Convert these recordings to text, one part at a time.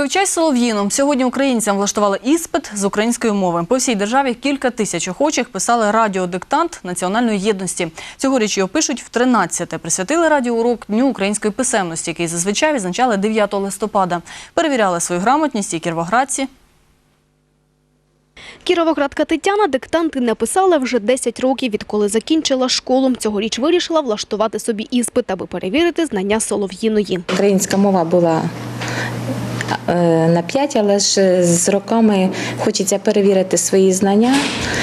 Вивчай солов'їну. Сьогодні українцям влаштували іспит з української мови. По всій державі кілька тисяч охочих писали радіодиктант національної єдності. Цьогоріч його пишуть в 13-те. Присвятили радіоурок Дню української писемності, який зазвичай відзначали 9 листопада. Перевіряли свою грамотність і кіровоградці. Кіровоградка Тетяна диктанти не писала вже 10 років, відколи закінчила школу. Цьогоріч вирішила влаштувати собі іспит, аби перевірити знання солов'їної. Українська мова була на 5, але ж з роками хочеться перевірити свої знання, е,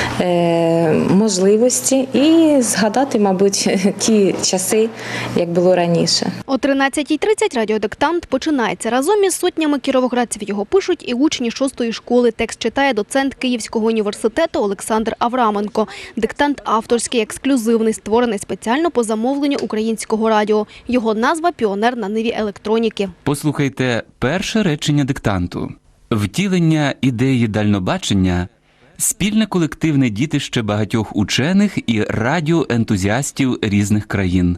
можливості і згадати, мабуть, ті часи, як було раніше. О 13.30 радіодиктант починається. Разом із сотнями кіровоградців його пишуть і учні шостої школи. Текст читає доцент Київського університету Олександр Авраменко. Диктант авторський, ексклюзивний, створений спеціально по замовленню українського радіо. Його назва «Піонер на ниві електроніки». Послухайте перше речення диктанту: втілення ідеї дальнобачення, спільне колективне дітище багатьох учених і радіоентузіастів різних країн.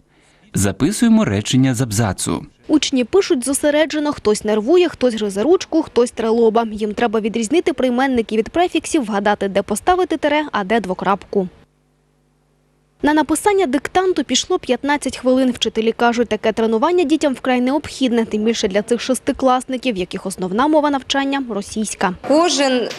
Записуємо речення з абзацу. Учні пишуть зосереджено, хтось нервує, хтось гризе ручку, хтось трелоба. Їм треба відрізнити прийменники від префіксів, вгадати, де поставити тире, а де двокрапку. На написання диктанту пішло 15 хвилин. Вчителі кажуть, таке тренування дітям вкрай необхідне, тим більше для цих шестикласників, яких основна мова навчання – російська. Кожен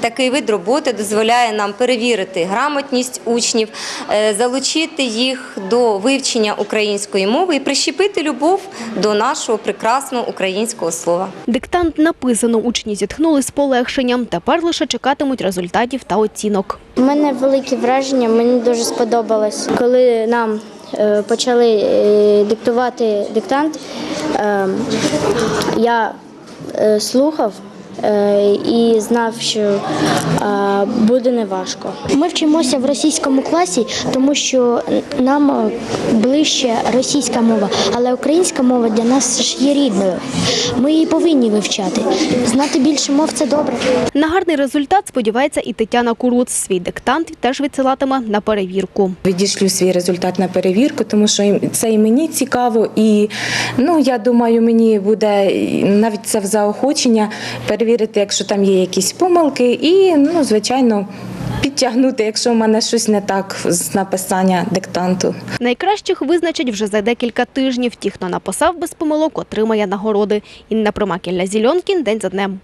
такий вид роботи дозволяє нам перевірити грамотність учнів, е, залучити їх до вивчення української мови і прищепити любов до нашого прекрасного українського слова. Диктант написано, учні зітхнули з полегшенням. Тепер лише чекатимуть результатів та оцінок. У мене велике враження, мені дуже сподобалось. Коли нам е, почали е, диктувати диктант, е, я слухав і знав, що е, буде неважко. Ми вчимося в російському класі, тому що нам е, ближче російська мова, але українська мова для нас ж є рідною. Ми її повинні вивчати. Знати більше мов це добре. На гарний результат сподівається і Тетяна Куруц. Свій диктант теж відсилатиме на перевірку. Відійшлю свій результат на перевірку, тому що це і мені цікаво, і ну я думаю, мені буде навіть це в заохочення перевірити, якщо там є якісь помилки, і ну звичайно підтягнути, якщо в мене щось не так з написання диктанту. Найкращих визначать вже за декілька тижнів. Ті, хто написав без помилок, отримає нагороди. Інна Примакілля Зільонкін день за днем.